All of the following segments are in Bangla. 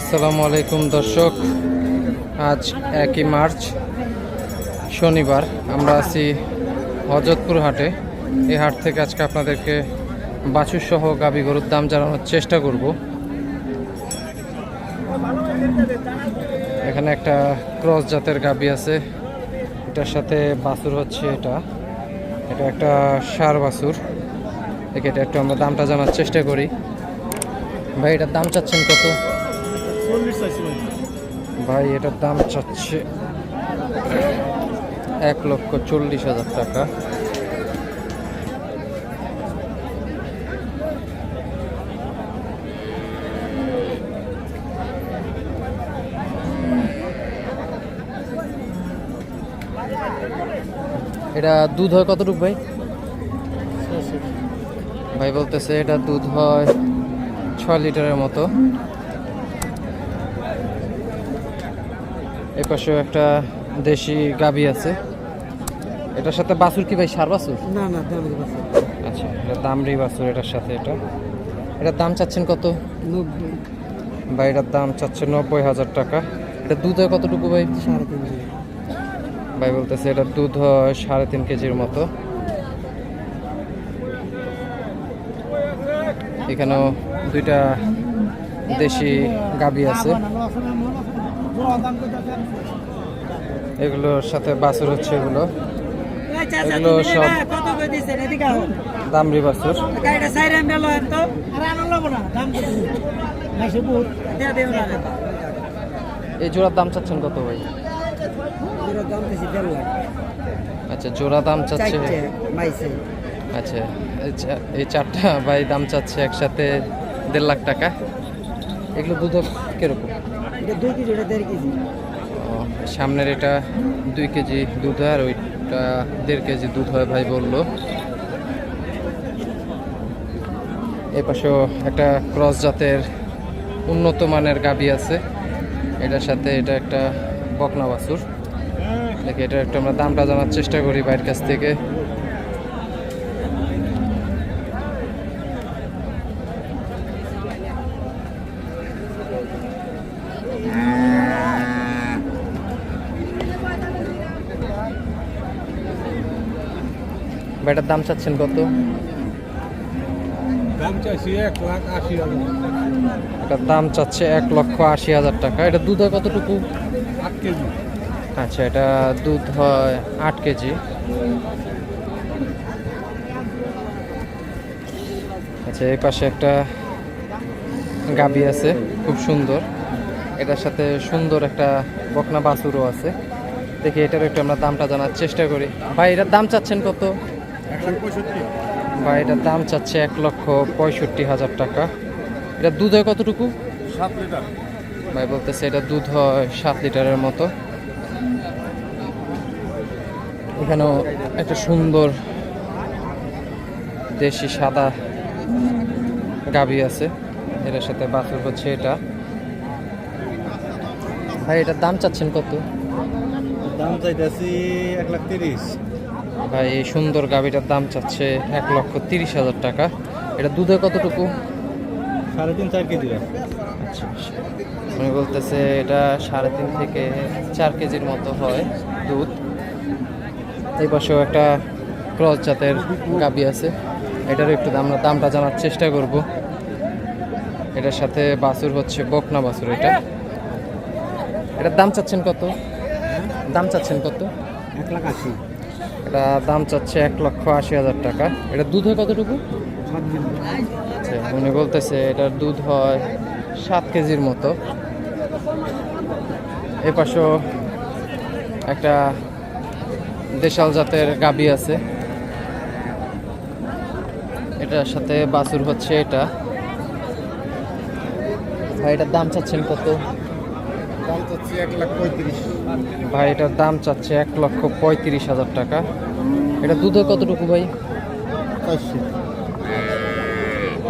আসসালামু আলাইকুম দর্শক। আজ একই মার্চ, শনিবার। আমরা আছি হজরতপুর হাটে। এই হাট থেকে আজকে আপনাদেরকে বাছুর সহ গাবি গরুর দাম জানানোর চেষ্টা করব। এখানে একটা ক্রস জাতের গাবি আছে। এটার সাথে বাছুর হচ্ছে এটা। এটা একটা সার বাছুর। এটা একটু আমরা দামটা জানার চেষ্টা করি। ভাই, এটার দাম চাচ্ছেন কত? ভাই। এটার দাম চাচ্ছে এক লক্ষ চল্লিশ হাজার টাকা। এটা দুধ হয় কতটুকু ভাই? ভাই বলতেছে এটা দুধ হয় ছয় লিটারের মতো। এই পাশেও একটা দেশি গাবি আছে। এটার সাথে বাছুর কি ভাই সার বাছুর? না না দাম আছে আচ্ছা এটা দামরি বাছুর এটার সাথে এটা। এটার দাম চাচ্ছেন কত? ভাই এটার দাম চাচ্ছে নব্বই হাজার টাকা। এটা দুধ হয় কতটুকু ভাই? সাড়ে তিন কেজি। ভাই বলতেছে এটা দুধ হয় সাড়ে তিন কেজির মতো। এখানেও দুইটা দেশি গাবি আছে। এগুলোর সাথে বাছুর হচ্ছে এগুলো। এগুলো সব কত করে দিছেন এদিকে আহ দামরি বাছুর। দেও না। এই জোড়ার দাম চাচ্ছেন কত ভাই? এর দাম বেশি দেড় লাখ। আচ্ছা জোড়া দাম চাচ্ছে আচ্ছা এই চা- এই চারটা ভাই দাম চাচ্ছে একসাথে দেড় লাখ টাকা। এগুলো দুধ কীরকম? সামনের এটা দুই কেজি দুধ আর ওইটা দেড় কেজি দুধ হয় ভাই বলল। এই পাশেও একটা ক্রস জাতের উন্নত মানের গাবি আছে। এটার সাথে এটা একটা বকনা বাছুর। দেখি এটা একটু আমরা দামটা জানার চেষ্টা করি বাইরের কাছ থেকে। এটার দাম চাচ্ছেন কত? দাম এটার চাচ্ছে এক লক্ষ আশি হাজার টাকা। এটা দুধ হয় কতটুকু? আট কেজি। আচ্ছা এটা দুধ হয় আট কেজি। আচ্ছা এই পাশে একটা গাবি আছে খুব সুন্দর। এটার সাথে সুন্দর একটা বকনা বাছুরও আছে। দেখি এটার একটু আমরা দামটা জানার চেষ্টা করি। ভাই এটার দাম চাচ্ছেন কত? ভাই এটার দাম চাচ্ছে এক লক্ষ পঁয়ষট্টি হাজার টাকা। এটা দুধ হয় কতটুকু? সাত লিটার। ভাই বলতেছে এটা দুধ হয় সাত লিটারের মতো। এখানেও একটা সুন্দর দেশি সাদা গাবি আছে। এটার সাথে বাছুর হচ্ছে এটা। ভাই এটার দাম চাচ্ছেন কত? দাম চাইতেছি এক লাখ তিরিশ। ভাই এই সুন্দর গাবিটার দাম চাচ্ছে এক লক্ষ তিরিশ হাজার টাকা। এটা দুধে কতটুকু? সাড়ে তিন চার কেজি আচ্ছা উনি বলতেছে এটা সাড়ে তিন থেকে চার কেজির মতো হয় দুধ। এই পাশেও একটা ক্রস জাতের গাবি আছে। এটারও একটু আমরা দামটা জানার চেষ্টা করব। এটার সাথে বাছুর হচ্ছে বকনা বাছুর এটা। এটার দাম চাচ্ছেন কত? দাম চাচ্ছেন কত? এক লাখ আশি। এটা দাম চাচ্ছে এক লক্ষ আশি হাজার টাকা। এটা দুধ হয় কতটুকু? আচ্ছা উনি বলতেছে এটার দুধ হয় সাত কেজির মতো। এ পাশেও একটা দেশাল জাতের গাবি আছে। এটার সাথে বাছুর হচ্ছে এটা। ভাই, এটার দাম চাচ্ছেন কত দাম চাচ্ছি এক লাখ পঁয়ত্রিশ ভাই এটার দাম চাচ্ছে এক লক্ষ পঁয়ত্রিশ হাজার টাকা। এটা দুধে কতটুকু ভাই?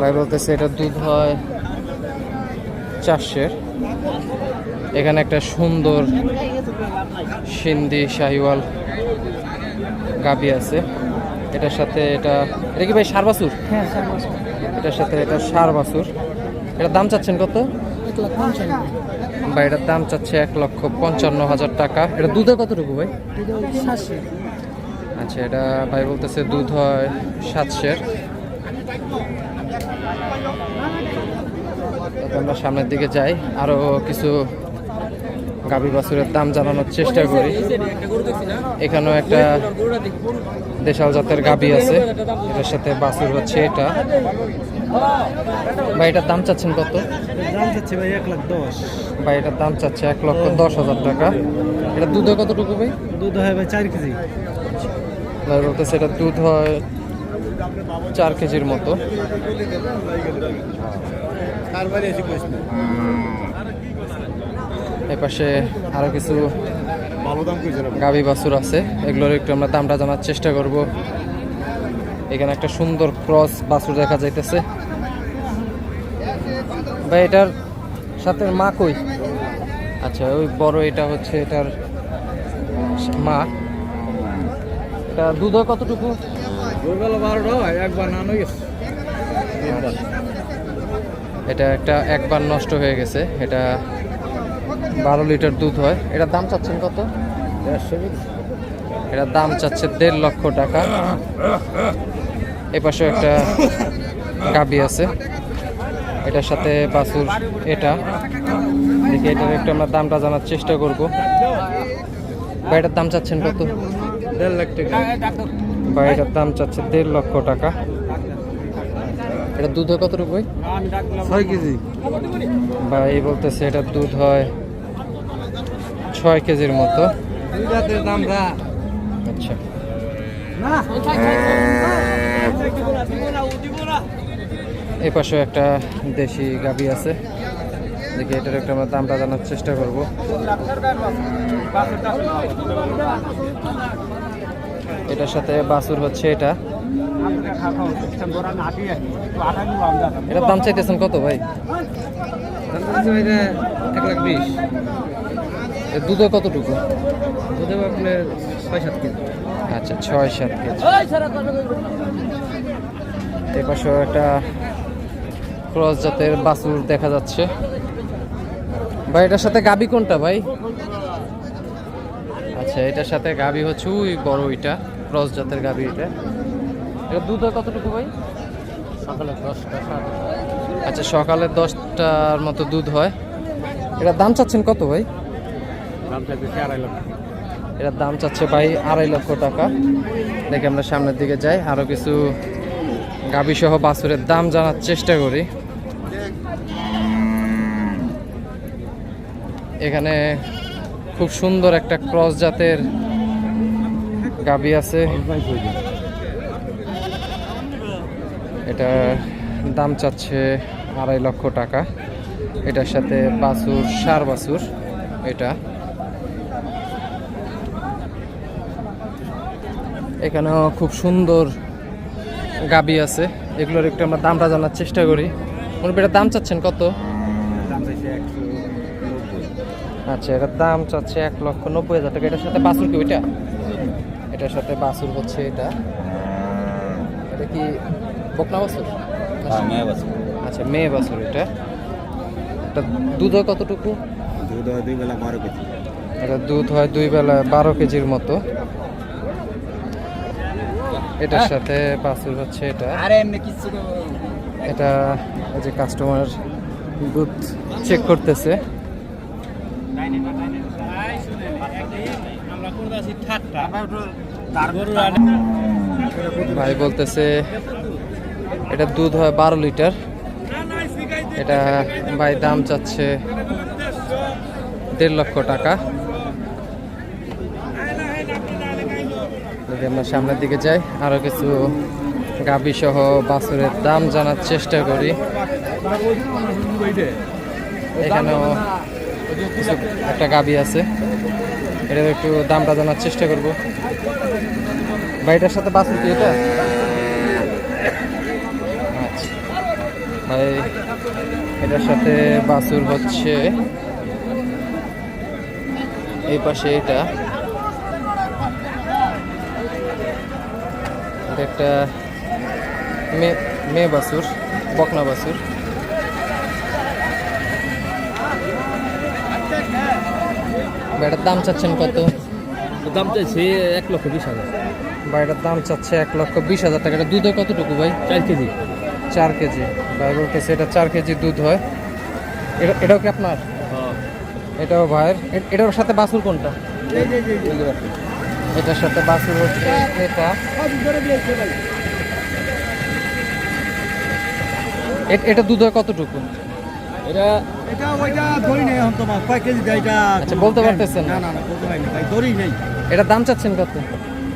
ভাই বলতেছে এটা দুধ হয় চারশের। এখানে একটা সুন্দর সিন্ধি শাহিওয়াল গাবি আছে। এটার সাথে এটা এটা কি ভাই সার বাছুর হ্যাঁ এটার সাথে এটা সার বাছুর এটার দাম চাচ্ছেন কত? এক লাখ পঞ্চান্ন। ভাই, এটার দাম চাচ্ছে এক লক্ষ পঞ্চান্ন হাজার টাকা। এটা দুধে কতটুকু ভাই? আচ্ছা এটা ভাই বলতেছে দুধ হয় সাতশের। আমরা সামনের দিকে যাই আরও কিছু গাভী বাছুরের দাম জানানোর চেষ্টা করি। এখানেও একটা দেশাল জাতের গাভী আছে, এটার সাথে বাছুর হচ্ছে এটা। ভাই এটার দাম চাচ্ছেন কত? দাম চাচ্ছে ভাই এক লাখ দশ। ভাই এটার দাম চাচ্ছে এক লক্ষ দশ হাজার টাকা। এটা দুধে কতটুকু ভাই? দুধ হয় ভাই চার কেজি। ভাই বলতেছে এটা দুধ হয় চার কেজির মতো। এই পাশে আরও কিছু গাভী বাছুর আছে। এগুলোর একটু আমরা দামটা জানার চেষ্টা করব। এখানে একটা সুন্দর ক্রস বাছুর দেখা যাইতেছে। ভাই এটার সাথে মা কই? আচ্ছা ওই বড় এটা হচ্ছে এটার মা। এটা দুধ হয় কতটুকু? এটা একটা একবার নষ্ট হয়ে গেছে। এটা বারো লিটার দুধ হয়। এটার দাম চাচ্ছেন কত? এটার দাম চাচ্ছে দেড় লক্ষ টাকা। এপাশে একটা গাবি আছে। এটার সাথে বাছুর এটা। দেখি এটার একটু আমরা দামটা জানার চেষ্টা করব। বা এটার দাম চাচ্ছেন কত? দেড় লাখ টাকা। বা এটার দাম চাচ্ছে দেড় লক্ষ টাকা। এটা দুধ হয় কতটুকু ভাই? ছয় কেজি। বা এই বলতেছে এটার দুধ হয় ছয় কেজির মতো। আচ্ছা। এই পাশেও একটা দেশি গাবি আছে। দেখি এটার একটা আমরা দামটা জানার চেষ্টা করব। এটার সাথে বাছুর হচ্ছে এটা। এটার দাম চাইতেছেন কত ভাই? এক লাখ বিশ দুধে কতটুকু? দুধে আপনার ছয় সাত কেজি আচ্ছা ছয় সাত কেজি। এই পাশেও একটা ক্রস জাতের বাছুর দেখা যাচ্ছে। ভাই এটার সাথে গাবি কোনটা ভাই? আচ্ছা এটার সাথে গাবি হচ্ছে ওই বড় ওইটা ক্রস জাতের গাবি এটা। এটা দুধ হয় কতটুকু ভাই? সকালে দশটা আচ্ছা সকালে দশটার মতো দুধ হয়। এটার দাম চাচ্ছেন কত ভাই? দাম আড়াই লক্ষ। এটার দাম চাচ্ছে ভাই আড়াই লক্ষ টাকা। দেখে আমরা সামনের দিকে যাই। আরও কিছু গাভী সহ বাছুরের দাম জানার চেষ্টা করি। এখানে খুব সুন্দর একটা ক্রস জাতের গাবি আছে। এটা দাম চাচ্ছে আড়াই লক্ষ টাকা। এটার সাথে বাছুর, সার বাছুর, এটা। এখানেও খুব সুন্দর গাবি আছে। এগুলোর একটু আমরা দামটা জানার চেষ্টা করি। মনে এটার দাম চাচ্ছেন কত? দাম চাইছে একশো। আচ্ছা এটার দাম চাচ্ছে এক লক্ষ নব্বই হাজার টাকা। এটার সাথে বাছুর কি ওইটা? এটার সাথে বাছুর হচ্ছে এটা। এটা কি বকনা বাছুর আচ্ছা মেয়ে বাছুর এটা। এটা দুধ হয় কতটুকু? দুধ হয় দুই বেলা বারো কেজি। এটা দুধ হয় দুই বেলা বারো কেজির মতো। এটার সাথে বাসুর হচ্ছে এটা। এটা যে কাস্টমার দুধ চেক করতেছে। ভাই বলতেছে এটা দুধ হয় বারো লিটার। এটা ভাই দাম চাচ্ছে দেড় লক্ষ টাকা। যদি আমরা সামনের দিকে যাই আরও কিছু গাভী সহ বাছুরের দাম জানার চেষ্টা করি। এখানেও একটা গাভী আছে। এটার একটু দামটা জানার চেষ্টা করব। ভাই এটার সাথে বাছুর কি এটা? আচ্ছা। ভাই, এটার সাথে বাছুর হচ্ছে এই পাশে এটা। এটা একটা মেয়ে মেয়ে বাছুর বকনা বাছুর এটার দাম চাচ্ছেন কত? দাম চাইছে এক লক্ষ বিশ হাজার। বা এটার দাম চাচ্ছে এক লক্ষ বিশ হাজার টাকা। এটা দুধে কতটুকু ভাই? চার কেজি। চার কেজি। ভাই বলতেছে এটা চার কেজি দুধ হয়। এটা এটাও কি আপনার? এটাও ভাইয়ের। এটার সাথে বাছুর কোনটা? এটার সাথে বাছুর হচ্ছে এটা। এটা দুধ হয় কতটুকু? এটা এটা ওইটা ধরি নেই এখন তোমার কয় কেজি দেয় এটা? আচ্ছা, বলতে পারতেছেন না? না না বলতে পারি না ভাই ধরি নেই। এটার দাম চাচ্ছেন কত?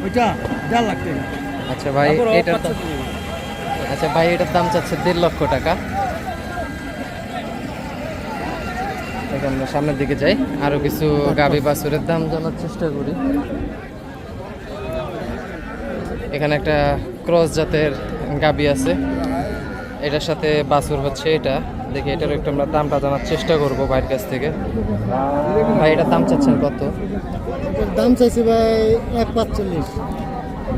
ওইটা দেড় লাখ টাকা। আচ্ছা ভাই দাম আচ্ছা ভাই এটার দাম চাচ্ছে দেড় লক্ষ টাকা। দেখে আমরা সামনের দিকে যাই। আরও কিছু গাবি বাছুরের দাম জানার চেষ্টা করি। এখানে একটা ক্রস জাতের গাবি আছে। এটার সাথে বাছুর হচ্ছে এটা। দেখি এটার একটু আমরা দামটা জানার চেষ্টা করব ভাইয়ের কাছ থেকে। ভাই এটার দাম চাচ্ছেন কত? দাম চাইছি ভাই এক পাঁচচল্লিশ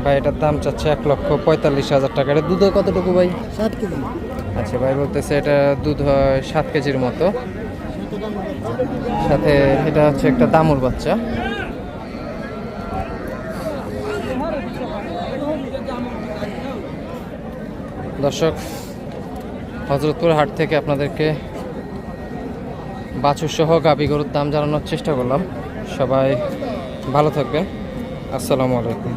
ভাই এটার দাম চাচ্ছে এক লক্ষ পঁয়তাল্লিশ হাজার টাকা। এটা দুধ কতটুকু ভাই? ষাট কেজি। আচ্ছা ভাই বলতেছে এটা দুধ হয় সাত কেজির মতো। সাথে এটা হচ্ছে একটা দামুর বাচ্চা। দর্শক হজরতপুর হাট থেকে আপনাদেরকে বাছুর সহ গাবি গরুর দাম জানানোর চেষ্টা করলাম। সবাই ভালো থাকবেন। আসসালামু আলাইকুম।